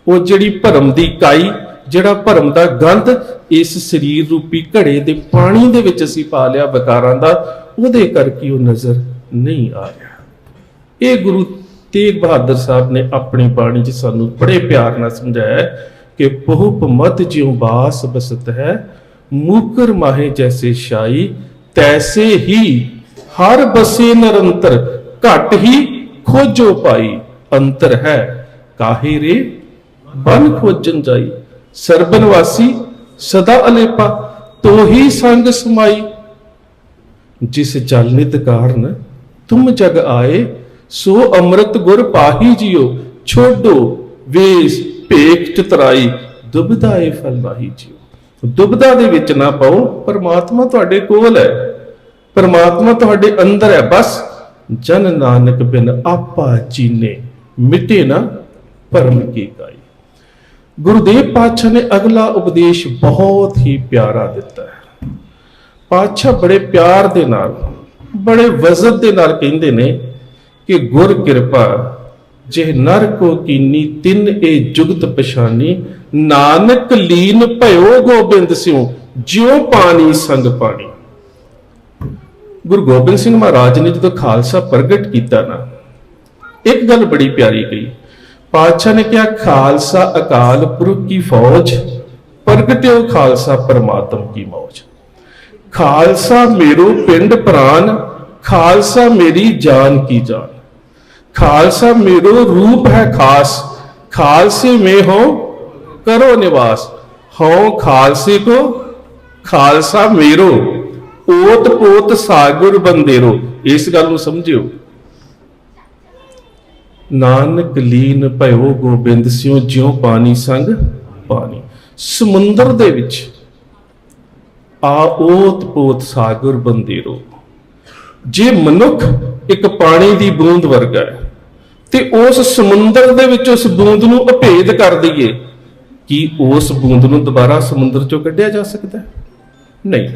Speaker 1: ਉਹ ਜਿਹੜੀ ਭਰਮ ਦੀ ਕਾਈ, ਜਿਹੜਾ ਭਰਮ ਦਾ ਗੰਧ, ਇਸ ਸਰੀਰ ਰੂਪੀ ਘੜੇ ਦੇ ਪਾਣੀ ਦੇ ਵਿੱਚ ਅਸੀਂ ਪਾ ਲਿਆ ਵਿਕਾਰਾਂ ਦਾ, ਉਹਦੇ ਕਰਕੇ ਉਹ ਨਜ਼ਰ ਨਹੀਂ ਆ ਰਿਹਾ। ਇਹ ਗੁਰੂ ਤੇਗ ਬਹਾਦਰ ਸਾਹਿਬ ਨੇ ਆਪਣੀ ਬਾਣੀ 'ਚ ਸਾਨੂੰ ਬੜੇ ਪਿਆਰ ਨਾਲ ਸਮਝਾਇਆ ਕਿ ਬਹੁਪ ਮਤ ਜਿਉ ਬਾਸ ਬਸਤ ਹੈ ਮੂਕਰ ਮਾਹੇ ਜੈਸੇ ਸ਼ਾਈ ਤੈਸੇ ਹੀ ਹਰ ਬਸੇ ਨਿਰੰਤਰ, ਘਟ ਹੀ ਖੋਜੋ ਪਾਈ, ਅੰਤਰ ਹੈ। ਕਾਹੇ ਰੇ? ਬਨ ਖੋਜਨ ਜਾਈ। ਸਰਬਨ ਵਾਸੀ ਸਦਾ ਅਲੇਪਾ ਤੋਹੀ ਸੰਗ ਸਮਾਈ। ਜਿਸ ਜਲ ਨਿਤ ਕਾਰਨ ਤੁਮ ਜਗ ਆਏ, ਸੋ ਅੰਮ੍ਰਿਤ ਗੁਰ ਪਾਹੀ ਜਿਓ ਛੋਡੋ, ਵੇਸ ਭੇਖ ਚਤਰਾਈ ਦੁਬਦਾਏ ਫਲ ਨਾਹੀ ਜਿਓ ਦੁਬਦਾ ਦੇ ਵਿੱਚ ਨਾ ਪਾਓ, ਪਰਮਾਤਮਾ ਤੁਹਾਡੇ ਕੋਲ ਹੈ। ਪਰਮਾਤਮਾ ਤੁਹਾਡੇ ਅੰਦਰ ਹੈ। ਬਸ ਜਨ ਨਾਨਕ ਬਿਨ ਆਪਾ ਚੀਨੇ ਮਿਟੇ ਨਾ ਭਰਮ ਕੀ ਕਾਈ ਗੁਰਦੇਵ ਪਾਤਸ਼ਾਹ ਨੇ ਅਗਲਾ ਉਪਦੇਸ਼ ਬਹੁਤ ਹੀ ਪਿਆਰਾ ਦਿੱਤਾ ਹੈ। ਪਾਤਸ਼ਾਹ ਬੜੇ ਪਿਆਰ ਦੇ ਨਾਲ, ਬੜੇ ਵਜ਼ਨ ਦੇ ਨਾਲ ਕਹਿੰਦੇ ਨੇ ਕਿ ਗੁਰ ਕਿਰਪਾ ਜੇ ਨਰ ਕੋ ਕੀਨੀ ਤਿੰਨ ਇਹ ਜੁਗਤ ਪਛਾਨੀ, ਨਾਨਕ ਲੀਨ ਭਇਓ ਗੋਬਿੰਦ ਸਿਉ, ਜਿਉ ਪਾਣੀ ਸੰਗ ਪਾਣੀ। ਗੁਰੂ ਗੋਬਿੰਦ ਸਿੰਘ ਮਹਾਰਾਜ ਨੇ ਜਦੋਂ ਖਾਲਸਾ ਪ੍ਰਗਟ ਕੀਤਾ ਨਾ, ਇੱਕ ਗੱਲ ਬੜੀ ਪਿਆਰੀ ਕਹੀ। ਪਾਤਸ਼ਾਹ ਨੇ ਕਿਹਾ, ਖਾਲਸਾ ਅਕਾਲ ਪੁਰਖ ਕੀ ਫੌਜ, ਪ੍ਰਗਟਿਓ ਖਾਲਸਾ ਪਰਮਾਤਮ ਕੀ ਮੌਜ। ਖਾਲਸਾ ਮੇਰੋ ਪਿੰਡ ਪ੍ਰਾਨ, ਖਾਲਸਾ ਮੇਰੀ ਜਾਨ ਕੀ ਜਾਨ। ਖਾਲਸਾ ਮੇਰੋ ਰੂਪ ਹੈ ਖਾਸ ਖਾਲਸੇ में हो करो निवास हो खालसे को ਖਾਲਸਾ ਮੇਰੋ ਓਤ ਪੋਤ ਸਾਗਰ ਬੰਦੇਰੋ ਇਸ ਗੱਲ ਨੂੰ ਸਮਝਿਓ ਨਾਨਕ ਲੀਨ ਭਇਓ ਗੋਬਿੰਦ ਸਿਉ ਜਿਉ ਪਾਣੀ ਸੰਗ ਪਾਣੀ ਸਮੁੰਦਰ ਦੇ ਵਿੱਚ ਆ ਓਤ ਪੋਤ ਸਾਗਰ ਬੰਦੇਰੋ ਜੇ ਮਨੁੱਖ ਇੱਕ ਪਾਣੀ ਦੀ ਬੂੰਦ ਵਰਗਾ ਹੈ ਤੇ ਉਸ ਸਮੁੰਦਰ ਦੇ ਵਿੱਚ ਉਸ ਬੂੰਦ ਨੂੰ ਅਭੇਦ ਕਰ ਦਈਏ ਕੀ ਉਸ ਬੂੰਦ ਨੂੰ ਦੁਬਾਰਾ ਸਮੁੰਦਰ ਚੋਂ ਕੱਢਿਆ ਜਾ ਸਕਦਾ ਹੈ? ਨਹੀਂ,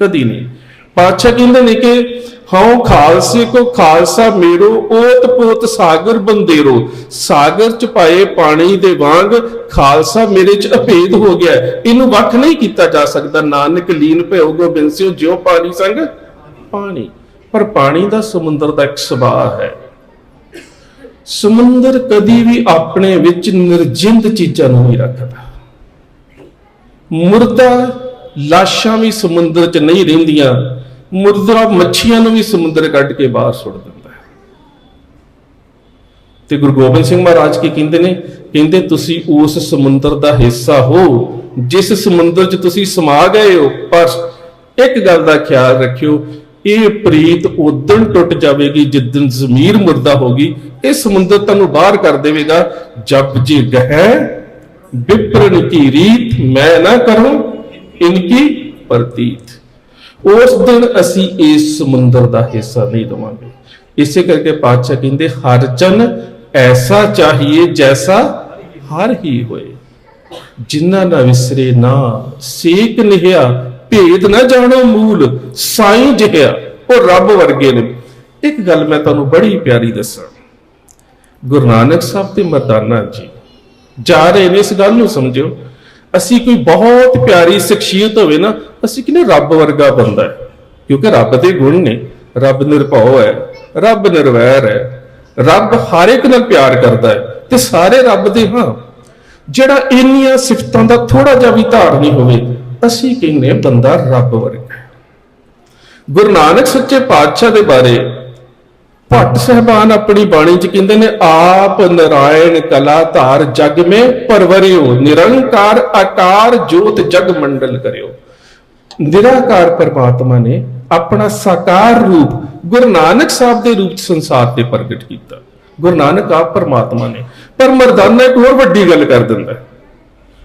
Speaker 1: ਕਦੀ ਨਹੀਂ। ਪਾਤਸ਼ਾਹ ਕਹਿੰਦੇ ਨੇ ਕਿ ਹਉ ਖਾਲਸੇ ਕੋ ਖਾਲਸਾ ਮੇਰੋ, ਓਤ ਪੋਤ ਸਾਗਰ ਬੰਦੇਰੋ। ਸਾਗਰ ਚ ਪਾਏ ਪਾਣੀ ਦੇ ਵਾਂਗ ਖਾਲਸਾ ਮੇਰੇ ਚ ਅਭੇਦ ਹੋ ਗਿਆ ਇਹਨੂੰ ਵੱਖ ਨਹੀਂ ਕੀਤਾ ਜਾ ਸਕਦਾ। ਨਾਨਕ ਲੀਨ ਭਇਓ ਗੋਬਿੰਦ ਸਿਓ ਜਿਉ ਪਾਣੀ ਸੰਗ ਪਾਣੀ। ਪਰ ਪਾਣੀ ਦਾ ਸਮੁੰਦਰ ਦਾ ਇੱਕ ਸੁਭਾਅ ਹੈ। ਸਮੁੰਦਰ ਕਦੀ ਵੀ ਆਪਣੇ ਵਿੱਚ ਨਿਰਜਿੰਦ ਚੀਜ਼ਾਂ ਨੂੰ ਨਹੀਂ ਰੱਖਦਾ। ਮੁਰਦਾ ਲਾਸ਼ਾਂ ਵੀ ਸਮੁੰਦਰ 'ਚ ਨਹੀਂ ਰਹਿੰਦੀਆਂ, ਮੁਰਦਾ ਮੱਛੀਆਂ ਨੂੰ ਵੀ ਸਮੁੰਦਰ ਕੱਢ ਕੇ ਬਾਹਰ ਸੁੱਟ ਦਿੰਦਾ ਹੈ। ਤੇ ਗੁਰੂ ਗੋਬਿੰਦ ਸਿੰਘ ਮਹਾਰਾਜ ਕੀ ਕਹਿੰਦੇ ਨੇ? ਕਹਿੰਦੇ, ਤੁਸੀਂ ਉਸ ਸਮੁੰਦਰ ਦਾ ਹਿੱਸਾ ਹੋ, ਜਿਸ ਸਮੁੰਦਰ 'ਚ ਤੁਸੀਂ ਸਮਾ ਗਏ ਹੋ, ਪਰ ਇੱਕ ਗੱਲ ਦਾ ਖਿਆਲ ਰੱਖਿਓ ਇਹ ਪ੍ਰੀਤ ਉਦੋਂ ਟੁੱਟ ਜਾਵੇਗੀ ਜਿੱਦਨ ਜ਼ਮੀਰ ਮੁਰਦਾ ਹੋਗੀ ਇਹ ਸਮੁੰਦਰ ਤੁਹਾਨੂੰ ਬਾਹਰ ਕਰ ਦੇਵੇਗਾ। ਜਬ ਜੇ ਗਹਿ ਵਿਪਰਨ ਕੀ ਰੀਤ, ਮੈਂ ਨਾ ਕਰੂੰ ਇਨਕੀ ਪ੍ਰਤੀਤ। ਉਸ ਦਿਨ ਅਸੀਂ ਇਸ ਸਮੁੰਦਰ ਦਾ ਹਿੱਸਾ ਨਹੀਂ ਲਵਾਂਗੇ ਇਸੇ ਕਰਕੇ ਪਾਤਸ਼ਾਹ ਕਹਿੰਦੇ, ਹਰ ਜਨ ਐਸਾ ਚਾਹੀਏ ਜੈਸਾ ਹਰ ਹੀ ਹੋਏ। ਜਿਨ੍ਹਾਂ ਨਾ ਵਿਸਰੇ ਨਾ, ਸੇਕ ਨਿਹਿਆ, ਭੇਦ ਨਾ ਜਾਣੋ ਮੂਲ। ਸਾਈਂ ਜਿਹਿਆ ਉਹ ਰੱਬ ਵਰਗੇ ਨੇ। ਇੱਕ ਗੱਲ ਮੈਂ ਤੁਹਾਨੂੰ ਬੜੀ ਪਿਆਰੀ ਦੱਸਾਂ। ਗੁਰੂ ਨਾਨਕ ਸਾਹਿਬ ਤੇ ਮਰਦਾਨਾ ਜੀ ਜਾ ਰਹੇ ਨੇ, ਇਸ ਗੱਲ ਨੂੰ ਸਮਝਿਓ। ਅਸੀਂ ਕੋਈ ਬਹੁਤ ਪਿਆਰੀ ਸ਼ਖਸੀਅਤ ਹੋਵੇ ਨਾ, ਅਸੀਂ ਕਿਨੇ ਰੱਬ ਵਰਗਾ ਬੰਦਾ ਹੈ। ਕਿਉਂਕਿ ਰੱਬ ਦੇ ਗੁਣ ਨੇ, ਰੱਬ ਨਿਰਭਉ ਹੈ, ਰੱਬ ਨਿਰਵੈਰ ਹੈ, ਰੱਬ ਹਰ ਇੱਕ ਨਾਲ ਪਿਆਰ ਕਰਦਾ ਹੈ ਤੇ ਸਾਰੇ ਰੱਬ ਦੇ ਹਾਂ। ਜਿਹੜਾ ਇੰਨੀਆਂ ਸਿਫਤਾਂ ਦਾ ਥੋੜਾ ਜਿਹਾ ਵੀ ਧਾਰ ਨਹੀਂ ਹੋਵੇ, ਅਸੀਂ ਕਹਿੰਦੇ ਬੰਦਾ ਰੱਬ ਵਰਗਾ। ਗੁਰੂ ਨਾਨਕ ਸੱਚੇ ਪਾਤਸ਼ਾਹ ਦੇ ਬਾਰੇ। ਭੱਟ ਸਹਿਬਾਨ ਆਪਣੀ ਬਾਣੀ ਚ ਕਹਿੰਦੇ ਨੇ, ਆਪ ਨਰਾਇਣ ਕਲਾ ਧਾਰ ਜਗ ਮੇ ਪਰਵਰਿਓ, ਨਿਰੰਕਾਰ ਆਕਾਰ ਜੋਤ ਜਗ ਮੰਡਲ ਕਰਿਓ। ਨਿਰਾਕਾਰ ਪਰਮਾਤਮਾ ਨੇ ਆਪਣਾ ਸਾਕਾਰ ਰੂਪ ਗੁਰੂ ਨਾਨਕ ਸਾਹਿਬ ਦੇ ਰੂਪ ਸੰਸਾਰ ਤੇ ਪ੍ਰਗਟ ਕੀਤਾ। ਗੁਰੂ ਨਾਨਕ ਆਪ ਪਰਮਾਤਮਾ ਨੇ। ਪਰ ਮਰਦਾਨਾ ਇੱਕ ਹੋਰ ਵੱਡੀ ਗੱਲ ਕਰ ਦਿੰਦਾ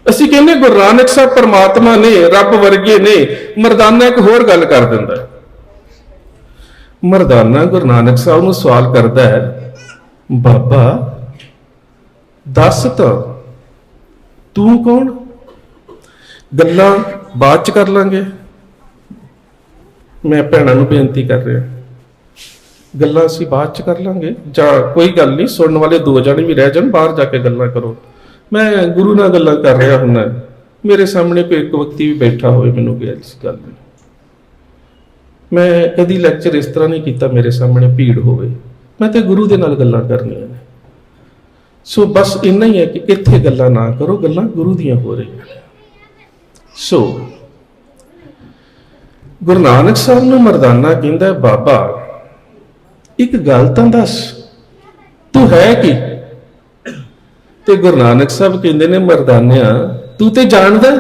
Speaker 1: ਅਸੀਂ ਕਹਿੰਦੇ ਗੁਰੂ ਨਾਨਕ ਸਾਹਿਬ ਪਰਮਾਤਮਾ ਨੇ, ਰੱਬ ਵਰਗੇ ਨੇ, ਮਰਦਾਨਾ ਇੱਕ ਹੋਰ ਗੱਲ ਕਰ ਦਿੰਦਾ ਮਰਦਾਨਾ ਗੁਰੂ ਨਾਨਕ ਸਾਹਿਬ ਨੂੰ ਸਵਾਲ ਕਰਦਾ ਹੈ, ਬਾਬਾ, ਦੱਸ ਤਾਂ, ਤੂੰ ਕੌਣ? ਗੱਲਾਂ ਬਾਅਦ ਚ ਕਰ ਲਾਂਗੇ। ਮੈਂ ਭੈਣਾਂ ਨੂੰ ਬੇਨਤੀ ਕਰ ਰਿਹਾ। ਗੱਲਾਂ ਅਸੀਂ ਬਾਅਦ ਚ ਕਰ ਲਾਂਗੇ। ਜਾਂ ਕੋਈ ਗੱਲ ਨਹੀਂ, ਸੁਣਨ ਵਾਲੇ ਦੋ ਜਣੇ ਵੀ ਰਹਿ ਜਾਣ, ਬਾਹਰ ਜਾ ਕੇ ਗੱਲਾਂ ਕਰੋ। ਮੈਂ ਗੁਰੂ ਨਾਲ ਗੱਲਾਂ ਕਰ ਰਿਹਾ ਹੁੰਦਾ ਮੇਰੇ ਸਾਹਮਣੇ ਕੋਈ ਇੱਕ ਵਿਅਕਤੀ ਵੀ ਬੈਠਾ ਹੋਵੇ, ਮੈਨੂੰ ਕੋਈ ਇਸ ਗੱਲ ਨਹੀਂ ਮੈਂ ਕਦੀ ਲੈਕਚਰ ਇਸ ਤਰ੍ਹਾਂ ਨਹੀਂ ਕੀਤਾ, ਮੇਰੇ ਸਾਹਮਣੇ ਭੀੜ ਹੋਵੇ। ਮੈਂ ਤੇ ਗੁਰੂ ਦੇ ਨਾਲ ਗੱਲਾਂ ਕਰਨੀਆਂ ਨੇ। ਸੋ ਬਸ ਇੰਨਾ ਹੀ ਹੈ ਕਿ ਇੱਥੇ ਗੱਲਾਂ ਨਾ ਕਰੋ, ਗੱਲਾਂ ਗੁਰੂ ਦੀਆਂ ਹੋ ਰਹੀਆਂ ਨੇ। ਸੋ, ਗੁਰੂ ਨਾਨਕ ਸਾਹਿਬ ਨੂੰ ਮਰਦਾਨਾ ਕਹਿੰਦਾ, ਬਾਬਾ, ਇੱਕ ਗੱਲ ਤਾਂ ਦੱਸ, ਤੂੰ ਹੈ ਕੀ? ਤੇ ਗੁਰੂ ਨਾਨਕ ਸਾਹਿਬ ਕਹਿੰਦੇ ਨੇ, ਮਰਦਾਨਿਆ, ਤੂੰ ਤੇ ਜਾਣਦਾ,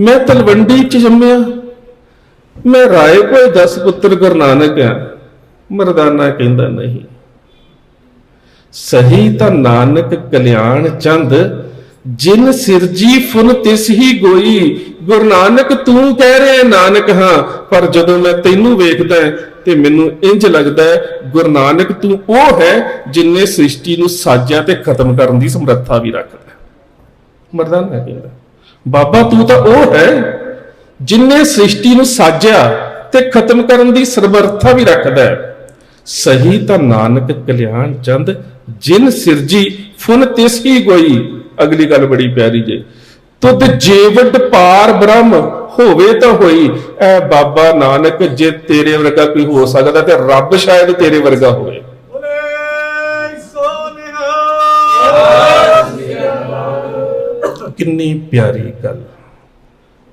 Speaker 1: ਮੈਂ ਤਲਵੰਡੀ ਚ ਜੰਮਿਆ। ਮੈਂ ਰਾਏ ਕੋਈ ਦਸ ਪੁੱਤਰ ਗੁਰੂ ਨਾਨਕ ਆ ਮਰਦਾਨਾ ਕਹਿੰਦਾ ਨਹੀਂ। ਸਹੀ ਤਾਂ ਨਾਨਕ ਕਲਿਆਣ ਚੰਦ, ਜਿਨ ਸਿਰਜੀ ਫੁਨ ਤਿਸ ਹੀ ਗੋਈ। ਗੁਰੂ ਨਾਨਕ, ਤੂੰ ਕਹਿ ਰਿਹਾ ਨਾਨਕ ਹਾਂ, ਪਰ ਜਦੋਂ ਮੈਂ ਤੈਨੂੰ ਵੇਖਦਾ ਤੇ ਮੈਨੂੰ ਇੰਜ ਲੱਗਦਾ ਹੈ, ਗੁਰੂ ਨਾਨਕ ਤੂੰ ਉਹ ਹੈ ਜਿਨੇ ਸ੍ਰਿਸ਼ਟੀ ਨੂੰ ਸਾਜਿਆ ਤੇ ਖਤਮ ਕਰਨ ਦੀ ਸਮਰੱਥਾ ਵੀ ਰੱਖਦਾ ਮਰਦਾਨਾ ਕਹਿੰਦਾ, ਬਾਬਾ ਤੂੰ ਤਾਂ ਉਹ ਹੈ ਜਿਨੇ ਸ੍ਰਿਸ਼ਟੀ ਨੂੰ ਸਾਜਿਆ ਤੇ ਖਤਮ ਕਰਨ ਦੀ ਸਮਰੱਥਾ ਵੀ ਰੱਖਦਾ ਹੈ। ਸਹੀ ਤਾਂ ਨਾਨਕ ਕਲਿਆਣ ਚੰਦ ਜਿਨ ਸਿਰਜੀ ਫੁਨ ਤਿਸ ਹੀ ਗੋਈ। ਅਗਲੀ ਗੱਲ ਬੜੀ ਪਿਆਰੀ ਜੇ। ਤੁਧ ਜੀਵਟ ਪਾਰ ਬ੍ਰਹਮ ਹੋਵੇ ਤਾਂ ਹੋਈ। ਐ ਬਾਬਾ ਨਾਨਕ ਜੇ ਤੇਰੇ ਵਰਗਾ ਕੋਈ ਹੋ ਸਕਦਾ ਤੇ ਰੱਬ ਸ਼ਾਇਦ ਤੇਰੇ ਵਰਗਾ ਹੋਵੇ। ਕਿੰਨੀ ਪਿਆਰੀ ਗੱਲ।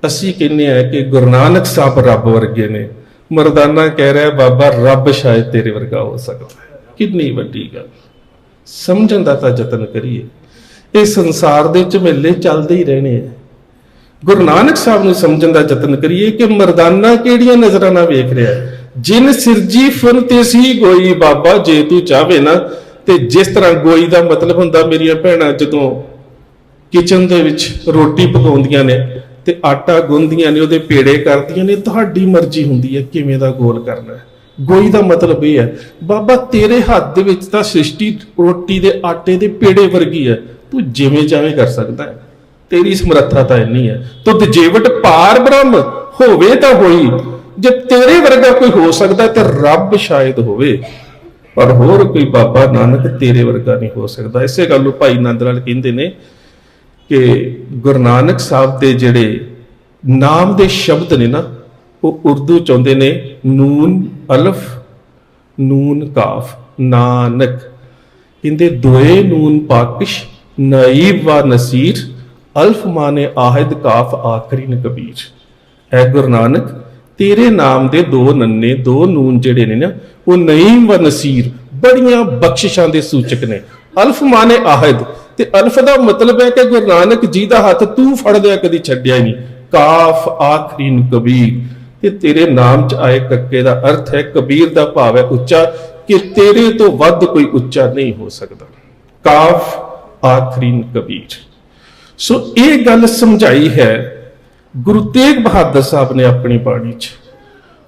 Speaker 1: ਅਸੀਂ ਕਹਿੰਦੇ ਆ ਕਿ ਗੁਰੂ ਨਾਨਕ ਸਾਹਿਬ ਰੱਬ ਵਰਗੇ ਨੇ। ਮਰਦਾਨਾ ਕਹਿ ਰਿਹਾ, ਬਾਬਾ, ਰੱਬ ਸ਼ਾਇਦ ਤੇਰੇ ਵਰਗਾ ਹੋ ਸਕਦਾ ਹੈ। ਕਿੰਨੀ ਵੱਡੀ ਗੱਲ। ਸਮਝਣ ਦਾ ਤਾਂ ਯਤਨ ਕਰੀਏ। ਇਹ ਸੰਸਾਰ ਦੇ ਝਮੇਲੇ ਚੱਲਦੇ ਹੀ ਰਹਿਣੇ ਆ। ਗੁਰੂ ਨਾਨਕ ਸਾਹਿਬ ਨੂੰ ਸਮਝਣ ਦਾ ਯਤਨ ਕਰੀਏ ਕਿ ਮਰਦਾਨਾ ਕਿਹੜੀਆਂ ਨਜ਼ਰਾਂ ਨਾਲ ਵੇਖ ਰਿਹਾ ਜਿਨ ਸਿਰਜੀ ਫਨ ਤੇ ਸੀ ਗੋਈ, ਬਾਬਾ, ਜੇ ਤੂੰ ਚਾਹਵੇ ਨਾ। ਤੇ ਜਿਸ ਤਰ੍ਹਾਂ ਗੋਈ ਦਾ ਮਤਲਬ ਹੁੰਦਾ, ਮੇਰੀਆਂ ਭੈਣਾਂ, ਜਦੋਂ ਕਿਚਨ ਦੇ ਵਿੱਚ ਰੋਟੀ ਪਕਾਉਂਦੀਆਂ ਨੇ ਤੇ ਆਟਾ ਗੁੰਦੀਆਂ ਨੇ, ਉਹਦੇ ਪੇੜੇ ਕਰਦੀਆਂ ਨੇ, ਤੁਹਾਡੀ ਮਰਜ਼ੀ ਹੁੰਦੀ ਹੈ ਕਿਵੇਂ ਦਾ ਗੋਲ ਕਰਨਾ। ਹੈ ਗੋਈ ਦਾ ਮਤਲਬ ਇਹ ਹੈ, ਬਾਬਾ ਤੇਰੇ ਹੱਥ ਦੇ ਵਿੱਚ ਤਾਂ ਸ੍ਰਿਸ਼ਟੀ ਰੋਟੀ ਦੇ ਆਟੇ ਦੇ ਪੇੜੇ ਵਰਗੀ ਹੈ, ਤੂੰ ਜਿਵੇਂ ਚਾਹੇ ਕਰ ਸਕਦਾ ਹੈ। ਤੇਰੀ ਸਮਰੱਥਾ ਤਾਂ ਇੰਨੀ ਹੈ। ਤੁਧ ਜੀਵਟ ਪਾਰ ਬ੍ਰਹਮ, ਹੋਵੇ ਤਾਂ ਹੋਈ। ਜੇ ਤੇਰੇ ਵਰਗਾ ਕੋਈ ਹੋ ਸਕਦਾ ਤੇ ਰੱਬ ਸ਼ਾਇਦ ਹੋਵੇ। ਪਰ ਹੋਰ ਕੋਈ ਬਾਬਾ ਨਾਨਕ ਤੇਰੇ ਵਰਗਾ ਨਹੀਂ ਹੋ ਸਕਦਾ। ਇਸੇ ਗੱਲ ਨੂੰ ਭਾਈ ਨੰਦ ਲਾਲ ਕਹਿੰਦੇ ਨੇ ਕਿ ਗੁਰੂ ਨਾਨਕ ਸਾਹਿਬ ਦੇ ਜਿਹੜੇ ਨਾਮ ਦੇ ਸ਼ਬਦ ਨੇ ਨਾ, ਉਹ ਉਰਦੂ ਚਾਹੁੰਦੇ ਨੇ, ਨੂਨ ਅਲਫ, ਨੂਨ ਕਾਫ, ਨਾਨਕ। ਕਹਿੰਦੇ ਦੋਏ ਨੂਨ ਪਾਕਿਸ਼ ਨਈਬ ਵਾ ਨਸੀਰ, ਅਲਫ ਮਾਨੇ ਆਹਿਦ, ਕਾਫ ਆਖਰੀ ਕਬੀਰ। ਐ ਗੁਰੂ ਨਾਨਕ, ਤੇਰੇ ਨਾਮ ਦੇ ਦੋ ਨੰਨੇ, ਦੋ ਨੂਨ ਜਿਹੜੇ ਨੇ ਨਾ, ਉਹ ਨਈਮ ਵਾ ਨਸੀਰ, ਬੜੀਆਂ ਬਖਸ਼ਿਸ਼ਾਂ ਦੇ ਸੂਚਕ ਨੇ। ਅਲਫ ਮਾਨੇ ਆਹਿਦ ਤੇ ਅਲਫ ਦਾ ਮਤਲਬ ਹੈ ਕਿ ਗੁਰੂ ਨਾਨਕ ਜੀ ਦਾ ਹੱਥ ਤੂੰ ਫੜਦਿਆ ਕਦੀ ਛੱਡਿਆ ਹੀ ਨਹੀਂ। ਕਾਫ ਆਖਰੀਨ ਕਬੀਰ। ਤੇ ਤੇਰੇ ਨਾਮ ਚ ਆਏ ਕੱਕੇ ਦਾ ਅਰਥ ਹੈ, ਕਬੀਰ ਦਾ ਭਾਵ ਹੈ ਉੱਚਾ ਕਿ ਤੇਰੇ ਤੋਂ ਵੱਧ ਕੋਈ ਉੱਚਾ ਨਹੀਂ ਹੋ ਸਕਦਾ। ਕਾਫ ਆਖਰੀਨ ਕਬੀਰ। ਸੋ ਇਹ ਗੱਲ ਸਮਝਾਈ ਹੈ, ਗੁਰੂ ਤੇਗ ਬਹਾਦਰ ਸਾਹਿਬ ਨੇ ਆਪਣੀ ਬਾਣੀ 'ਚ।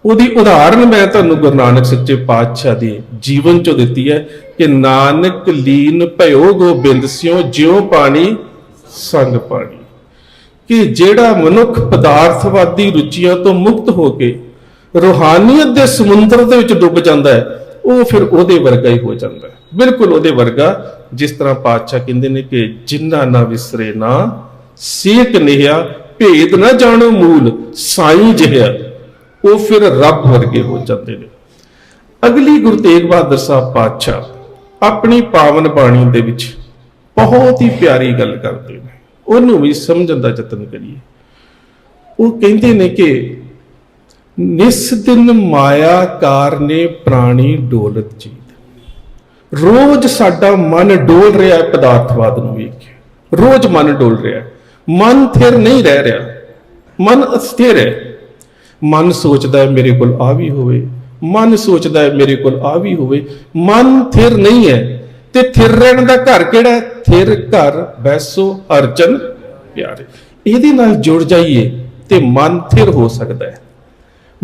Speaker 1: ਉਹਦੀ ਉਦਾਹਰਨ ਮੈਂ ਤੁਹਾਨੂੰ ਗੁਰੂ ਨਾਨਕ ਸੱਚੇ ਪਾਤਸ਼ਾਹ ਦੇ ਜੀਵਨ 'ਚੋਂ ਦਿੱਤੀ ਹੈ ਕਿ ਨਾਨਕ ਲੀਨ ਭਇਓ ਗੋਬਿੰਦ ਸਿਓ, ਜਿਉ ਪਾਣੀ, ਸੰਗ ਪਾਣੀ। ਕਿ ਜਿਹੜਾ ਮਨੁੱਖ ਪਦਾਰਥਵਾਦੀ ਰੁਚੀਆਂ ਤੋਂ ਮੁਕਤ ਹੋ ਕੇ ਰੂਹਾਨੀਅਤ ਦੇ ਸਮੁੰਦਰ ਦੇ ਵਿੱਚ ਡੁੱਬ ਜਾਂਦਾ ਹੈ, ਉਹ ਫਿਰ ਉਹਦੇ ਵਰਗਾ ਹੀ ਹੋ ਜਾਂਦਾ ਹੈ। ਬਿਲਕੁਲ ਉਹਦੇ ਵਰਗਾ, ਜਿਸ ਤਰ੍ਹਾਂ ਪਾਤਸ਼ਾਹ ਕਹਿੰਦੇ ਨੇ ਕਿ ਜਿੰਨਾ ਨਾ ਵਿਸਰੇ ਨਾ, ਸੇਕ ਨਿਹਿਆ, ਭੇਦ ਨਾ ਜਾਣੋ ਮੂਲ, ਸਾਈ ਜਿਹਾ ਉਹ ਫਿਰ ਰੱਬ ਵਰਗੇ ਹੋ ਜਾਂਦੇ ਨੇ। ਅਗਲੀ ਗੁਰੂ ਤੇਗ ਬਹਾਦਰ ਸਾਹਿਬ ਪਾਤਸ਼ਾਹ ਆਪਣੀ ਪਾਵਨ ਬਾਣੀ ਦੇ ਵਿੱਚ ਬਹੁਤ ਹੀ ਪਿਆਰੀ ਗੱਲ ਕਰਦੇ ਨੇ। ਉਹਨੂੰ ਵੀ ਸਮਝਣ ਦਾ ਯਤਨ ਕਰੀਏ। ਉਹ ਕਹਿੰਦੇ ਨੇ ਕਿ ਨਿਸ ਦਿਨ ਮਾਇਆ ਕਾਰ ਨੇ ਪ੍ਰਾਣੀ ਡੋਲਤ ਜੀਤ। ਰੋਜ਼ ਸਾਡਾ ਮਨ ਡੋਲ ਰਿਹਾ ਹੈ ਪਦਾਰਥਵਾਦ ਨੂੰ ਵੇਖ ਕੇ। ਰੋਜ਼ ਮਨ ਡੋਲ ਰਿਹਾ ਹੈ। ਮਨ ਥਿਰ ਨਹੀਂ ਰਹਿ ਰਿਹਾ। ਮਨ ਅਸਥਿਰ ਹੈ। ਮਨ ਸੋਚਦਾ ਹੈ ਮੇਰੇ ਕੋਲ ਆ ਵੀ ਹੋਵੇ। ਮਨ ਸੋਚਦਾ ਹੈ ਮੇਰੇ ਕੋਲ ਆ ਵੀ ਹੋਵੇ। ਮਨ ਥਿਰ ਨਹੀਂ ਹੈ ਤੇ ਥਿਰ ਰਹਿਣ ਦਾ ਘਰ ਕਿਹੜਾ ਥਿਰ ਘਰ ਬੈਸੋ ਅਰਜਨ ਪਿਆਰੇ। ਇਹਦੇ ਨਾਲ ਜੁੜ ਜਾਈਏ ਤੇ ਮਨ ਥਿਰ ਹੋ ਸਕਦਾ ਹੈ।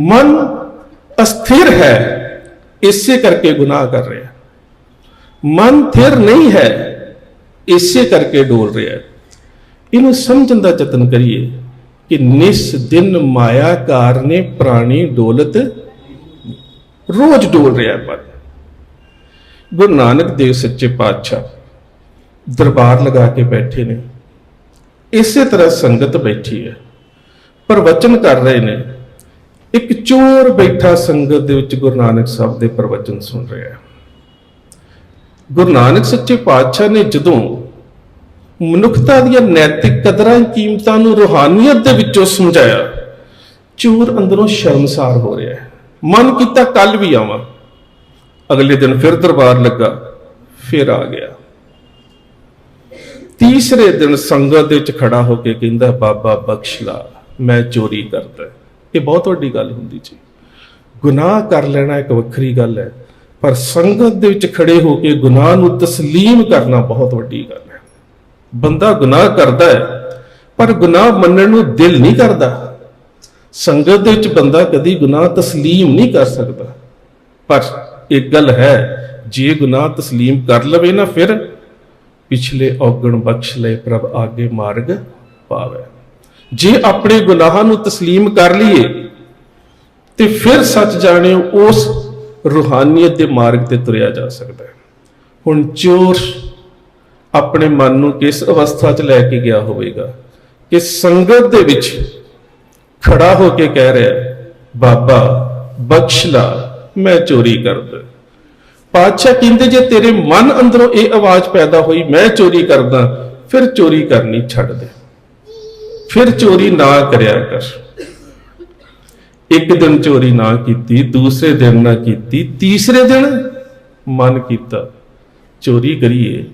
Speaker 1: ਮਨ ਅਸਥਿਰ ਹੈ, ਇਸੇ ਕਰਕੇ ਗੁਨਾਹ ਕਰ ਰਿਹਾ ਹੈ। ਮਨ ਥਿਰ ਨਹੀਂ ਹੈ, ਇਸੇ ਕਰਕੇ ਡੋਲ ਰਿਹਾ ਹੈ। ਇਹਨੂੰ ਸਮਝਣ ਦਾ ਯਤਨ ਕਰੀਏ ਕਿ ਨਿਸ ਦਿਨ ਮਾਇਆ ਕਾਰ ਨੇ ਪ੍ਰਾਣੀ ਡੋਲਤ ਰੋਜ਼ ਡੋਲ ਰਿਹਾ ਪਰ। ਗੁਰੂ ਨਾਨਕ ਦੇਵ ਸੱਚੇ ਪਾਤਸ਼ਾਹ ਦਰਬਾਰ ਲਗਾ ਕੇ ਬੈਠੇ ਨੇ। ਇਸੇ ਤਰ੍ਹਾਂ ਸੰਗਤ ਬੈਠੀ ਹੈ। ਪ੍ਰਵਚਨ ਕਰ ਰਹੇ ਨੇ। ਇੱਕ ਚੋਰ ਬੈਠਾ ਸੰਗਤ ਦੇ ਵਿੱਚ ਗੁਰੂ ਨਾਨਕ ਸਾਹਿਬ ਦੇ ਪ੍ਰਵਚਨ ਸੁਣ ਰਿਹਾ ਹੈ। ਗੁਰੂ ਨਾਨਕ ਸੱਚੇ ਪਾਤਸ਼ਾਹ ਨੇ ਜਦੋਂ ਮਨੁੱਖਤਾ ਦੀਆਂ ਨੈਤਿਕ ਕਦਰਾਂ, ਕੀਮਤਾਂ ਨੂੰ ਰੂਹਾਨੀਅਤ ਦੇ ਵਿੱਚੋਂ ਸਮਝਾਇਆ, ਚੋਰ ਅੰਦਰੋਂ ਸ਼ਰਮਸਾਰ ਹੋ ਰਿਹਾ ਹੈ। ਮਨ ਕੀਤਾ ਕੱਲ ਵੀ ਆਵਾਂ। ਅਗਲੇ ਦਿਨ ਫਿਰ ਦਰਬਾਰ ਲੱਗਾ, ਫਿਰ ਆ ਗਿਆ। ਤੀਸਰੇ ਦਿਨ ਸੰਗਤ ਦੇ ਵਿੱਚ ਖੜਾ ਹੋ ਕੇ ਕਹਿੰਦਾ, ਬਾਬਾ ਬਖਸ਼ ਲਾ, ਮੈਂ ਚੋਰੀ ਕਰਦਾ ਇਹ ਬਹੁਤ ਵੱਡੀ ਗੱਲ ਹੁੰਦੀ ਜੀ। ਗੁਨਾਹ ਕਰ ਲੈਣਾ ਇੱਕ ਵੱਖਰੀ ਗੱਲ ਹੈ, ਪਰ ਸੰਗਤ ਦੇ ਵਿੱਚ ਖੜੇ ਹੋ ਕੇ ਗੁਨਾਹ ਨੂੰ ਤਸਲੀਮ ਕਰਨਾ ਬਹੁਤ ਵੱਡੀ ਗੱਲ ਹੈ। ਬੰਦਾ ਗੁਨਾਹ ਕਰਦਾ ਹੈ, ਪਰ ਗੁਨਾਹ ਮੰਨਣ ਨੂੰ ਦਿਲ ਨਹੀਂ ਕਰਦਾ। ਸੰਗਤ ਦੇ ਵਿੱਚ ਬੰਦਾ ਕਦੀ ਗੁਨਾਹ ਤਸਲੀਮ ਨਹੀਂ ਕਰ ਸਕਦਾ। ਪਰ ਇੱਕ ਗੱਲ ਹੈ, ਜੇ ਗੁਨਾਹ ਤਸਲੀਮ ਕਰ ਲਵੇ ਨਾ ਫਿਰ ਪਿਛਲੇ ਔਗਣ ਬਖਸ਼ ਲੈ ਪ੍ਰਭ ਆਗੇ ਮਾਰਗ ਪਾਵੇ। ਜੇ ਆਪਣੇ ਗੁਨਾਹਾਂ ਨੂੰ ਤਸਲੀਮ ਕਰ ਲਈਏ, ਤੇ ਫਿਰ ਸੱਚ ਜਾਣਿਓ ਉਸ ਰੂਹਾਨੀਅਤ ਦੇ ਮਾਰਗ ਤੇ ਤੁਰਿਆ ਜਾ ਸਕਦਾ ਹੈ। ਹੁਣ ਚੋਰ ਆਪਣੇ ਮਨ ਨੂੰ ਕਿਸ ਅਵਸਥਾ 'ਚ ਲੈ ਕੇ ਗਿਆ ਹੋਵੇਗਾ? ਕਿ ਸੰਗਤ ਦੇ ਵਿੱਚ ਖੜਾ ਹੋ ਕੇ ਕਹਿ ਰਿਹਾ, ਬਾਬਾ, ਬਖਸ਼ ਲਾ, ਮੈਂ ਚੋਰੀ ਕਰਦਾ। ਪਾਤਸ਼ਾਹ ਕਹਿੰਦੇ, ਜੇ ਤੇਰੇ ਮਨ ਅੰਦਰੋਂ ਇਹ ਆਵਾਜ਼ ਪੈਦਾ ਹੋਈ, ਮੈਂ ਚੋਰੀ ਕਰਦਾ, ਫਿਰ ਚੋਰੀ ਕਰਨੀ ਛੱਡ ਦੇ। ਫਿਰ ਚੋਰੀ ਨਾ ਕਰਿਆ ਕਰ। ਇੱਕ ਦਿਨ ਚੋਰੀ ਨਾ ਕੀਤੀ, ਦੂਸਰੇ ਦਿਨ ਨਾ ਕੀਤੀ, ਤੀਸਰੇ ਦਿਨ ਮਨ ਕੀਤਾ, ਚੋਰੀ ਕਰੀਏ,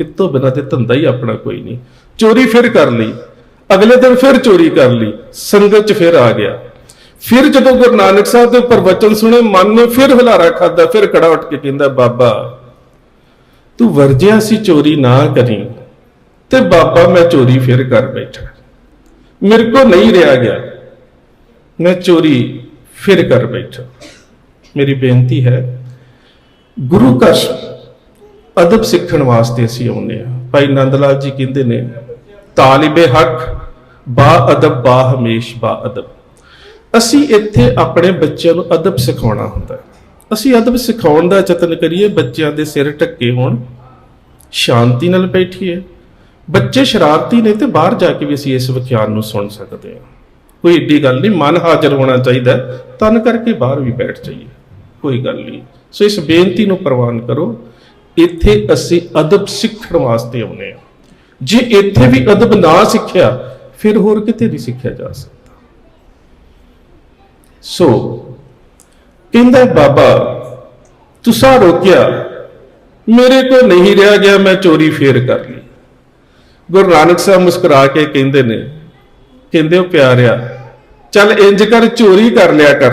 Speaker 1: ਇਸ ਤੋਂ ਬਿਨਾਂ ਤੇ ਧੰਦਾ ਹੀ ਆਪਣਾ ਕੋਈ ਨਹੀਂ। ਚੋਰੀ ਫਿਰ ਕਰ ਲਈ। ਅਗਲੇ ਦਿਨ ਫਿਰ ਚੋਰੀ ਕਰ ਲਈ, ਸੰਗਤ ਚ ਫਿਰ ਆ ਗਿਆ। ਫਿਰ ਜਦੋਂ ਗੁਰੂ ਨਾਨਕ ਸਾਹਿਬ ਦੇ ਪ੍ਰਵਚਨ ਸੁਣੇ, ਮਨ ਨੇ ਫਿਰ ਹੁਲਾਰਾ ਖਾਦਾ ਫਿਰ ਕੜਾ ਉੱਠ ਕੇ ਕਹਿੰਦਾ, ਬਾਬਾ, ਤੂੰ ਵਰਜਿਆ ਸੀ ਚੋਰੀ ਨਾ ਕਰੀ, ਤੇ ਬਾਬਾ ਮੈਂ ਚੋਰੀ ਫਿਰ ਕਰ ਬੈਠਾ। ਮੇਰੇ ਕੋ ਨਹੀਂ ਰਿਹਾ ਗਿਆ, ਮੈਂ ਚੋਰੀ ਫਿਰ ਕਰ ਬੈਠਾ। ਮੇਰੀ ਬੇਨਤੀ ਹੈ, ਗੁਰੂ ਘਰ ਅਦਬ ਸਿੱਖਣ ਵਾਸਤੇ ਅਸੀਂ ਆਉਂਦੇ ਆ ਭਾਈ ਨੰਦ ਲਾਲ ਜੀ ਕਹਿੰਦੇ ਨੇ ਤਾਲਿਬ ਹੱਕ, ਬਾ ਅਦਬ, ਬਾ ਹਮੇਸ਼, ਬਾ ਅਦਬ। ਅਸੀਂ ਇੱਥੇ ਆਪਣੇ ਬੱਚਿਆਂ ਨੂੰ ਅਦਬ ਸਿਖਾਉਣਾ ਹੁੰਦਾ ਹੈ। ਅਸੀਂ ਅਦਬ ਸਿਖਾਉਣ ਦਾ ਯਤਨ ਕਰੀਏ, ਬੱਚਿਆਂ ਦੇ ਸਿਰ ਢੱਕੇ ਹੋਣ, ਸ਼ਾਂਤੀ ਨਾਲ ਬੈਠੀਏ। ਬੱਚੇ ਸ਼ਰਾਰਤੀ ਨੇ ਤੇ ਬਾਹਰ ਜਾ ਕੇ ਵੀ ਅਸੀਂ ਇਸ ਵਿਖਿਆਨ ਨੂੰ ਸੁਣ ਸਕਦੇ ਹਾਂ। ਕੋਈ ਏਡੀ ਗੱਲ ਨਹੀਂ, ਮਨ ਹਾਜ਼ਰ ਹੋਣਾ ਚਾਹੀਦਾ ਤਨ ਕਰਕੇ ਬਾਹਰ ਵੀ ਬੈਠ ਜਾਈਏ। ਕੋਈ ਗੱਲ ਨਹੀਂ। ਸੋ ਇਸ ਬੇਨਤੀ ਨੂੰ ਪ੍ਰਵਾਨ ਕਰੋ, ਇੱਥੇ ਅਸੀਂ ਅਦਬ ਸਿੱਖਣ ਵਾਸਤੇ ਆਉਨੇ ਆ ਜੇ ਇੱਥੇ ਵੀ ਅਦਬ ਨਾ ਸਿੱਖਿਆ, ਫਿਰ ਹੋਰ ਕਿਤੇ ਨਹੀਂ ਸਿੱਖਿਆ ਜਾ ਸਕਦਾ। ਸੋ, ਕਹਿੰਦਾ ਬਾਬਾ, ਤੁਸਾਂ ਰੋਕਿਆ, ਮੇਰੇ ਕੋ ਨਹੀਂ ਰਿਹਾ ਗਿਆ, ਮੈਂ ਚੋਰੀ ਫੇਰ ਕਰ ਲਈ। ਗੁਰੂ ਨਾਨਕ ਸਾਹਿਬ ਮੁਸਕਰਾ ਕੇ ਕਹਿੰਦੇ ਨੇ, ਕਹਿੰਦੇ ਉਹ ਪਿਆਰਿਆ, ਚੱਲ ਇੰਜ ਕਰ, ਚੋਰੀ ਕਰ ਲਿਆ ਕਰ,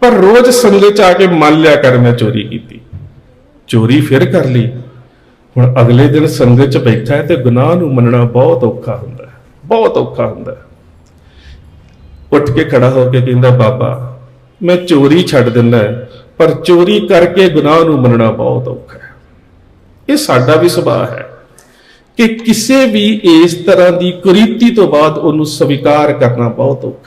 Speaker 1: ਪਰ ਰੋਜ਼ ਸੰਗਤ ਚ ਆ ਕੇ ਮੰਨ ਲਿਆ ਕਰ, ਮੈਂ ਚੋਰੀ ਕੀਤੀ। ਚੋਰੀ ਫਿਰ ਕਰ ਲਈ। ਹੁਣ ਅਗਲੇ ਦਿਨ ਸੰਗਤ ਚ ਬੈਠਾ ਹੈ ਤੇ ਗੁਨਾਹ ਨੂੰ ਮੰਨਣਾ ਬਹੁਤ ਔਖਾ ਹੁੰਦਾ ਹੈ, ਬਹੁਤ ਔਖਾ ਹੁੰਦਾ ਹੈ। ਉੱਠ ਕੇ ਖੜਾ ਹੋ ਕੇ ਕਹਿੰਦਾ, ਬਾਬਾ, ਮੈਂ ਚੋਰੀ ਛੱਡ ਦਿੰਦਾ ਪਰ ਚੋਰੀ ਕਰਕੇ ਗੁਨਾਹ ਨੂੰ ਮੰਨਣਾ ਬਹੁਤ ਔਖਾ ਹੈ। ਇਹ ਸਾਡਾ ਵੀ ਸੁਭਾਅ ਹੈ ਕਿ ਕਿਸੇ ਵੀ ਇਸ ਤਰ੍ਹਾਂ ਦੀ ਕੁਰੀਤੀ ਤੋਂ ਬਾਅਦ ਉਹਨੂੰ ਸਵੀਕਾਰ ਕਰਨਾ ਬਹੁਤ ਔਖਾ